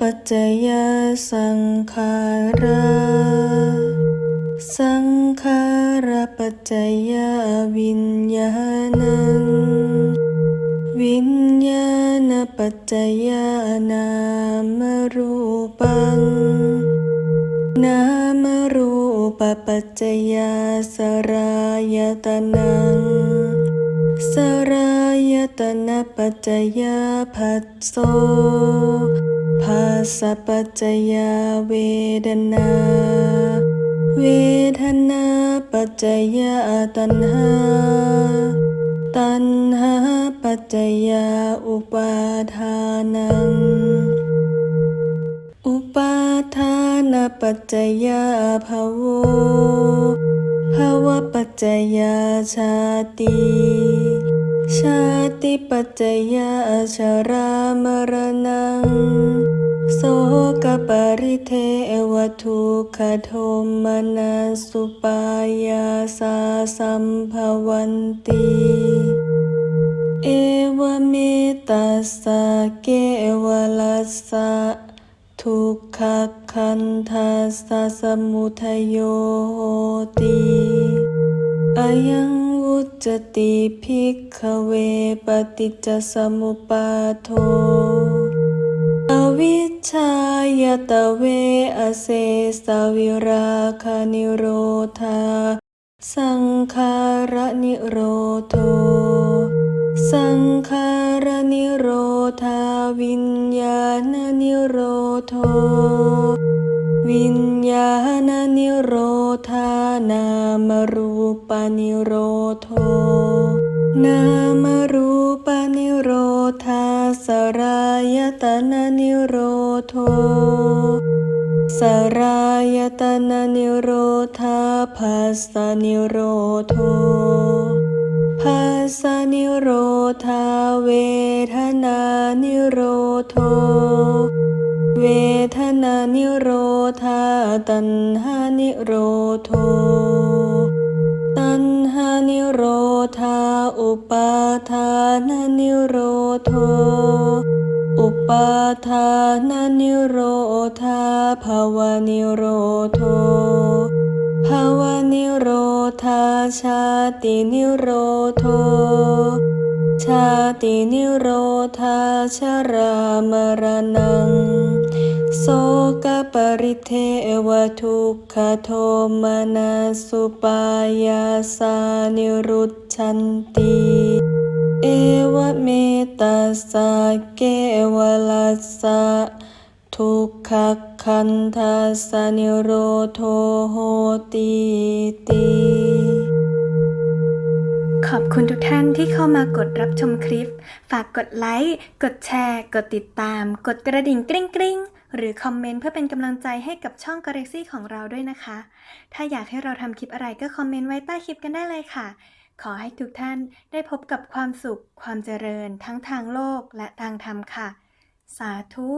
ปัจจยาสังขาราสังขารปัจจยาวิญญาณัง วิญญาณปัจจยานามรูปัง นามรูปปัจจยาสรายตนัง สรายตนะปัจจยาผัสโสภาสปัจจยาเวดนา เวทนาปัจจยาตัณหา ตัณหาปัจจยาอุปาทานัง อุปาทานปัจจยาภาวะ จจยชาติ ชาติปัจจยาชรามรณัง โสกปริเทวทุกขโทมนัสสุปายาสาสัมภวันติ เอวเมตัสสะเกวลัสสะทุกขคันทัสสะสมุทัยโยโหติ อายังวุจติภิกขเวปฏิจจสมุปาโท อวิชชายตเวอเสสวิราคานิโรธา สังขารนิโรโท สังขารนิโรธาวิญญาณนิโรโทวิญญาณนิโรธานามรู ปนิโรโท นามรูปนิโรธาสรายตนะนิโรโท สรายตนะนิโรธาภาสนิโรโทภาสนิโรธาเวทนานิโรโท เวทนานิโรธาตัณหานิโร ปาทานนิโรธาภาวะนิโรโทภาวะนิโรธาชาตินิโรโท ชาตินิโรธาชรามรณัง โสกปริเทวทุกขโทมนัสสุปายาสานิรุชันติ เอวเมตัสสะเกวลัสสะทุกขคันทัสนิโรโทโหติติขอบคุณทุกท่านที่เข้ามากดรับชมคลิป ฝากกดไลค์ กดแชร์ กดติดตาม กดกระดิ่งกริ๊งกริ๊งหรือคอมเมนต์เพื่อเป็นกำลังใจให้กับช่อง Galaxy ของเราด้วยนะคะ ถ้าอยากให้เราทำคลิปอะไรก็คอมเมนต์ไว้ใต้คลิปกันได้เลยค่ะ ขอให้ทุกท่านได้พบกับความสุขความเจริญทั้งทางโลกและทางธรรมค่ะ สาธุ